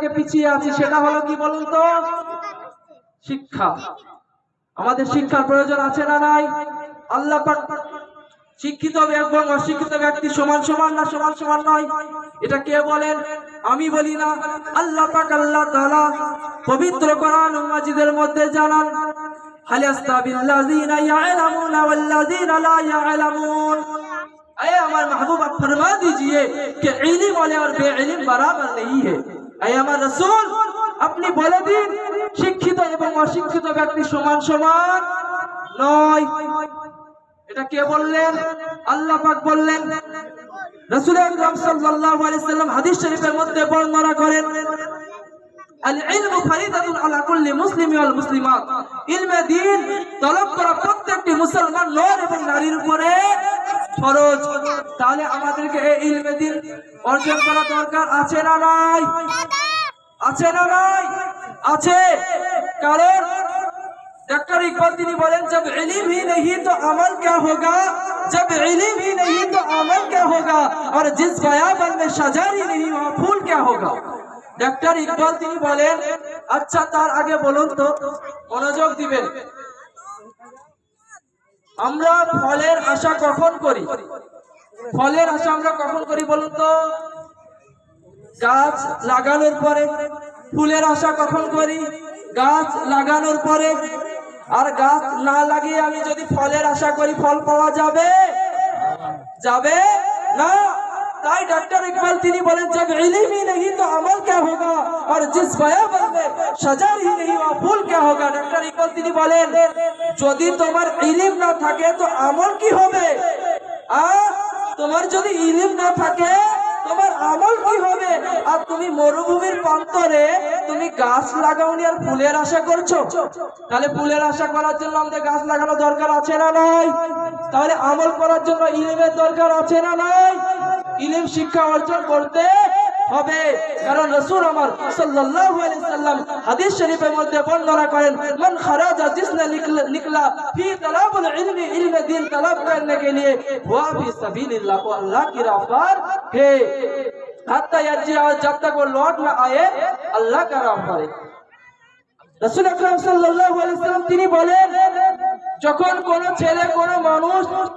থেকে পিছিয়ে আছি সেটা হলো কি বলুন তো? শিক্ষা। আমাদের শিক্ষার প্রয়োজন আছে না নাই? আল্লাহ শিক্ষিত এবং অশিক্ষিত ব্যক্তি সমান সমান না সমান সমান নয়? এটা কে বলেন? আমি বলি না। আল্লাহ পাক, আল্লাহ তাআলা পবিত্র কোরআন মাজিদের মধ্যে জানান, হাল ইয়াস্তাবিল্লাযিনা ইয়ালামুনা ওয়াল্লাযিনা লা ইয়ালামুন? আয়ে আমার মাহবুব ফরমা দিজিয়ে کہ ইলম والے আর بے علم برابر نہیں ہے আমার রসুল, আপনি বলে দিন, শিক্ষিত এবং অশিক্ষিত ব্যক্তি সমান সমান নয়। এটা কে বললেন? আল্লাহ পাক বললেন তলব প্রত্যেকটি মুসলমান নর এবং নারীর উপরে ফরজ। তাহলে আমাদেরকে এই ইলমে অর্জন করা দরকার আছে না নাই? আছে না নাই আছে কারণ डॉक्टर इकबाल তিনি বলেন जब इल्म ही नहीं तो अमल क्या होगा जब इल्म ही नहीं तो अमल क्या होगा और जिस बयाबन में शजर ही नहीं वहाँ फूल क्या होगा ডক্টর ইকবাল তিনি বলেন আচ্ছা তার আগে বলুন তো মনোযোগ দিবেন আমরা ফলের আশা কখন করি ফলের আশা আমরা কখন করি বলুন তো গাছ লাগানোর পরে ফুলের আশা কখন করি গাছ লাগানোর পরে আর গাছ না লাগিয়ে আমি যদি ফলের আশা করি ফল পাওয়া যাবে যাবে না তাই डॉक्टर इकबाल তিনি বলেন जब इल्म ही नहीं तो अमल क्या होगा और जिस बयाबन में शजर ही नहीं वहाँ फूल क्या होगा डॉक्टर इकबाल তিনি বলেন যদি তোমার ইলিম না থাকে তো আমল কি হবে আ তোমার যদি ইলিম না থাকে তোমার আমল কি হবে? আর তুমি মরুভূমির প্রান্তরে তুমি গাছ লাগাওনি আর ফুলের আশা করছ? তাহলে ফুলের আশা করার জন্য আমাদের গাছ লাগানো দরকার আছে না নাই? তাহলে আমল করার জন্য ইলেমের দরকার আছে না নাই? ইলেম শিক্ষা অর্জন করতে হবে। কারণ রসুল আমার সাল্লাল্লাহু আলাইহি সাল্লাম হাদিস শরীফের মধ্যে বর্ণনা করেন, মান খারাজা জিসনা নিকলা ফি তালাবুল ইলমি, ইলম দ্বীন তালাব করনে কে লিয়ে ওয়া ফি সাবিলিল্লাহ কো আল্লাহ কি রাফার হে? হাত্তা ইয়াজি জব তক ও লৌট না আয়ে, আল্লাহ কা রাফার রসুল আকরাম সাল্লাল্লাহু আলাইহি সাল্লাম তিনি বলেন, যখন কোন ছেলে, কোন মানুষ